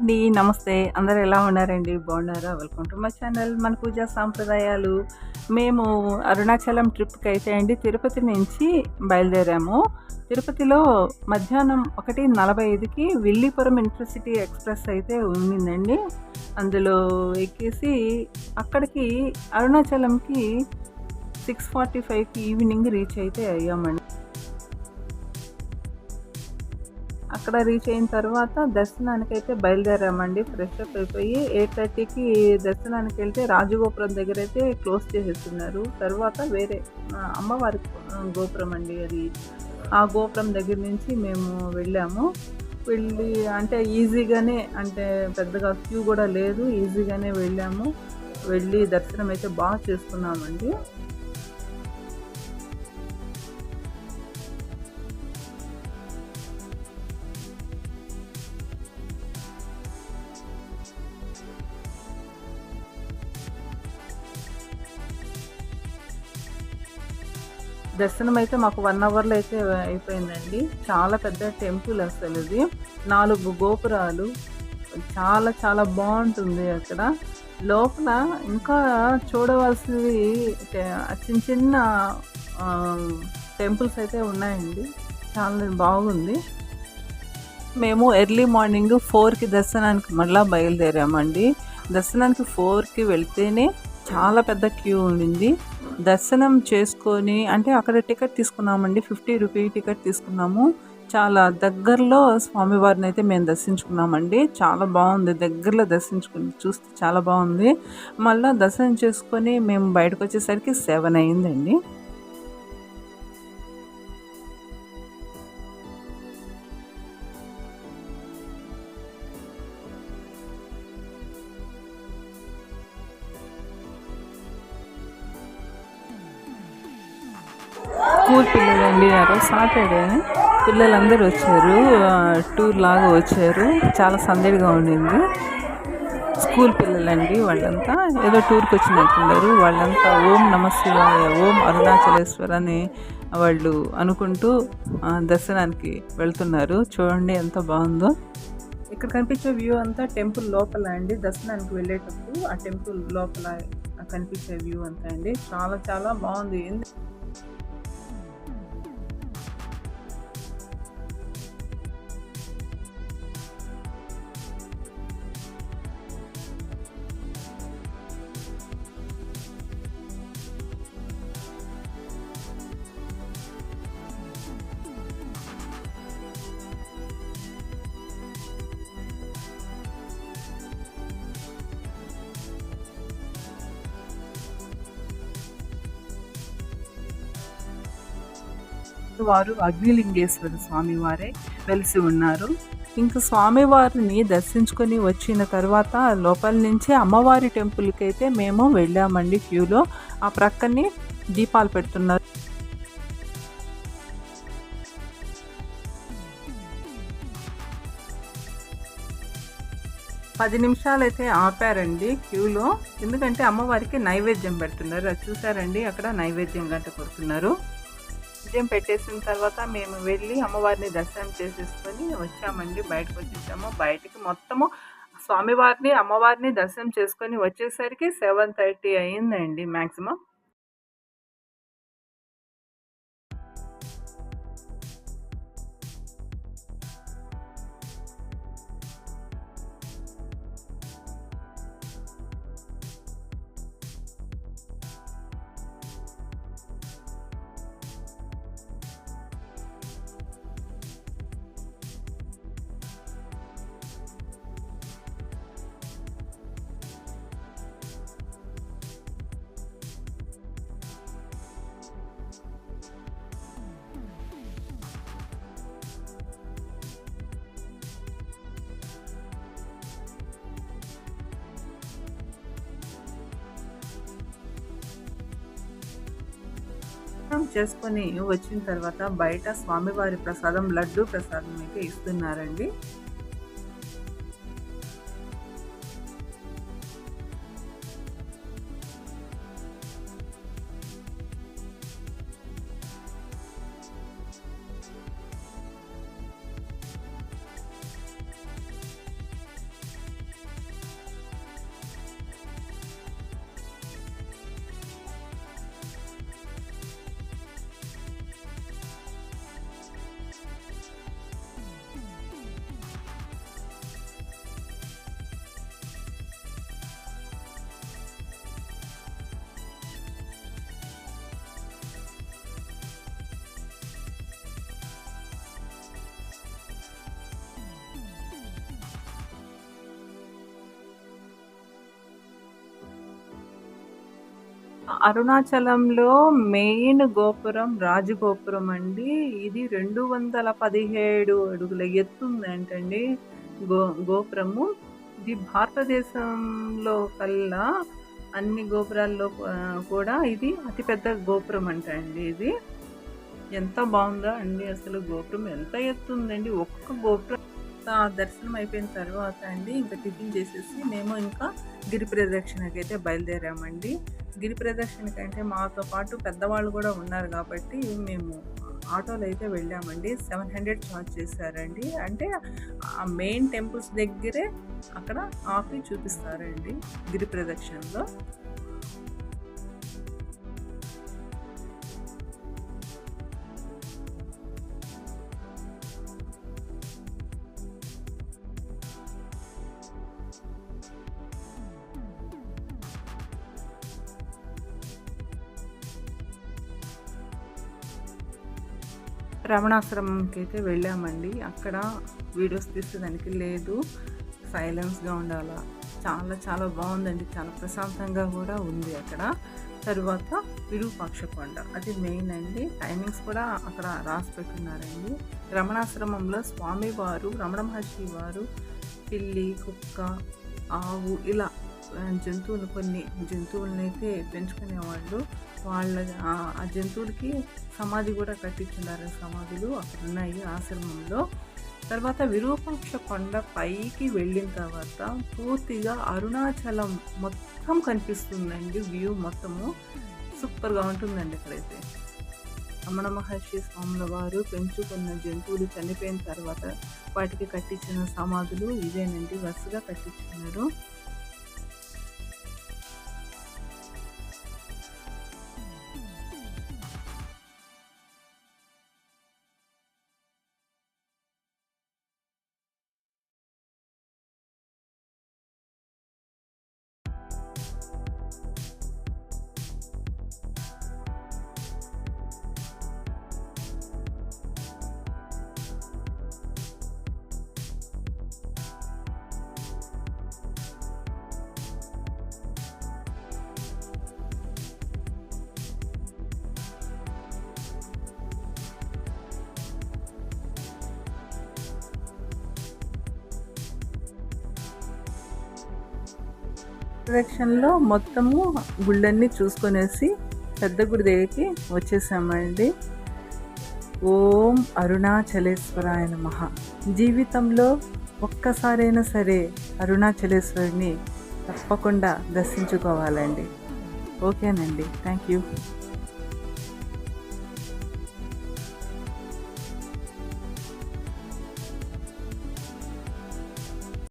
అండి నమస్తే అందరు ఎలా ఉన్నారండి? బాగున్నారా? వెల్కమ్ టు మై ఛానల్ మన పూజా సాంప్రదాయాలు. మేము అరుణాచలం ట్రిప్కి అయితే అండి తిరుపతి నుంచి బయలుదేరాము. తిరుపతిలో మధ్యాహ్నం ఒకటి నలభై ఐదుకి విల్లిపురం ఇంటర్సిటీ ఎక్స్ప్రెస్ అయితే ఉండిందండి. అందులో ఎక్కేసి అక్కడికి అరుణాచలంకి సిక్స్ ఫార్టీ ఫైవ్కి ఈవినింగ్ రీచ్ అయితే అయ్యామండి. అక్కడ రీచ్ అయిన తర్వాత దర్శనానికి అయితే బయలుదేరామండి. ఫ్రెష్ అప్ అయిపోయి ఎయిట్ థర్టీకి దర్శనానికి వెళ్తే రాజగోపురం దగ్గర అయితే క్లోజ్ చేసేస్తున్నారు. తర్వాత వేరే అమ్మవారి గోపురం అండి అది. ఆ గోపురం దగ్గర నుంచి మేము వెళ్ళాము. వెళ్ళి అంటే ఈజీగానే అంటే పెద్దగా క్యూ కూడా లేదు. ఈజీగానే వెళ్ళాము. వెళ్ళి దర్శనం అయితే బాగా చేసుకున్నామండి. దర్శనం అయితే మాకు వన్ అవర్లో అయితే అయిపోయిందండి. చాలా పెద్ద టెంపుల్ అసలు ఇది. నాలుగు గోపురాలు. చాలా చాలా బాగుంటుంది అక్కడ. లోపల ఇంకా చూడవలసినవి చిన్న చిన్న టెంపుల్స్ అయితే ఉన్నాయండి. చాలా బాగుంది. మేము ఎర్లీ మార్నింగ్ ఫోర్కి దర్శనానికి మళ్ళీ బయలుదేరామండి. దర్శనానికి ఫోర్కి వెళ్తేనే చాలా పెద్ద క్యూ ఉండింది. దర్శనం చేసుకొని అంటే అక్కడ టికెట్ తీసుకున్నామండి ఫిఫ్టీ రూపీ టికెట్ తీసుకున్నాము. చాలా దగ్గరలో స్వామివారిని అయితే మేము దర్శించుకున్నామండి. చాలా బాగుంది దగ్గరలో దర్శించుకుని చూస్తే చాలా బాగుంది. మళ్ళీ దర్శనం చేసుకొని మేము బయటకు వచ్చేసరికి సెవెన్ అయిందండి. స్కూల్ పిల్లలండి ఆ సాటర్డే. పిల్లలందరూ వచ్చారు. టూర్ లాగా వచ్చారు. చాలా సందడిగా ఉండింది. స్కూల్ పిల్లలండి వాళ్ళంతా. ఏదో టూర్కి వచ్చినట్టున్నారు. వాళ్ళంతా ఓం నమ శివాయ ఓం అరుణాచలేశ్వర అని వాళ్ళు అనుకుంటూ ఆ, దర్శనానికి వెళ్తున్నారు. చూడండి ఎంత బాగుందో. ఇక్కడ కనిపించే వ్యూ అంతా టెంపుల్ లోపల అండి. దర్శనానికి వెళ్ళేటప్పుడు ఆ టెంపుల్ లోపల కనిపించే వ్యూ అంతా అండి. చాలా చాలా బాగుంది. వారు అగ్నిలింగేశ్వర స్వామి వారే వెలిసి ఉన్నారు. ఇంకా స్వామివారిని దర్శించుకొని వచ్చిన తర్వాత లోపల నుంచి అమ్మవారి టెంపుల్కి అయితే మేము వెళ్ళామండి క్యూలో. ఆ ప్రక్కనే దీపాలు పెడుతున్నారు. పది నిమిషాలు అయితే ఆపారండి క్యూలో. ఎందుకంటే అమ్మవారికి నైవేద్యం పెడుతున్నారు. అది చూసారండి? అక్కడ నైవేద్యం గంట కొడుతున్నారు. నైవేద్యం పెట్టేసిన తర్వాత మేము వెళ్ళి అమ్మవారిని దర్శనం చేసేసుకొని వచ్చామండి. బయటకు వచ్చేసాము. బయటికి మొత్తము స్వామివారిని అమ్మవారిని దర్శనం చేసుకొని వచ్చేసరికి సెవెన్ థర్టీ అయిందండి మ్యాక్సిమం దర్శనం చేసుకొని వచ్చిన తర్వాత బయట స్వామివారి ప్రసాదం లడ్డు ప్రసాదం అయితే ఇస్తున్నారండి. అరుణాచలంలో మెయిన్ గోపురం రాజగోపురం అండి. ఇది రెండు వందల పదిహేడు అడుగుల ఎత్తుందంటండి గో గోపురము. ఇది భారతదేశంలో కల్లా అన్ని గోపురాల్లో కూడా ఇది అతిపెద్ద గోపురం అంట అండి ఇది. ఎంత బాగుందో అండి అసలు గోపురం. ఎంత ఎత్తుందండి ఒక్క గోపురం ఆ దర్శనం అయిపోయిన తర్వాత అండి ఇంకా టిఫిన్ చేసేసి మేము ఇంకా గిరి ప్రదక్షిణకి అయితే బయలుదేరామండి. గిరి ప్రదక్షిణకి అంటే మాతో పాటు పెద్దవాళ్ళు కూడా ఉన్నారు కాబట్టి మేము ఆటోలో అయితే వెళ్ళామండి. సెవెన్ హండ్రెడ్ ఛార్జ్ చేశారండి. అంటే ఆ మెయిన్ టెంపుల్స్ దగ్గరే అక్కడ ఆపి చూపిస్తారండి గిరి ప్రదక్షిణలో రమణాశ్రమంకి అయితే వెళ్ళామండి. అక్కడ వీడియోస్ తీసేదానికి లేదు. సైలెన్స్గా ఉండాలా. చాలా చాలా బాగుందండి. చాలా ప్రశాంతంగా కూడా ఉంది అక్కడ. తరువాత విరూపాక్ష కొండ అది మెయిన్ అండి. టైమింగ్స్ కూడా అక్కడ రాసి పెట్టున్నారండి రమణాశ్రమంలో స్వామివారు రమణ మహర్షి వారు పిల్లి కుక్క ఆవు ఇలా జంతువులు కొన్ని జంతువులనైతే అయితే పెంచుకునేవాళ్ళు. వాళ్ళ ఆ జంతువులకి సమాధి కూడా కట్టించున్నారు. సమాధులు అక్కడ ఉన్నాయి ఆశ్రమంలో. తర్వాత విరూపాక్ష కొండ పైకి వెళ్ళిన తర్వాత పూర్తిగా అరుణాచలం మొత్తం కనిపిస్తుందండి. వ్యూ మొత్తము సూపర్గా ఉంటుందండి అక్కడైతే రమణ మహర్షి స్వాముల వారు పెంచుకున్న జంతువులు చనిపోయిన తర్వాత వాటికి కట్టించిన సమాధులు ఇవేనండి. వరుసగా కట్టించుకున్నారు. డైరెక్షన్లో మొత్తము గుళ్ళన్నీ చూసుకొనేసి పెద్ద గుడి దగ్గరికి వచ్చేసామండి. ఓం అరుణాచలేశ్వరాయ నమః. జీవితంలో ఒక్కసారైనా సరే అరుణాచలేశ్వరిని తప్పకుండా దర్శించుకోవాలండి. ఓకేనండి. Thank you.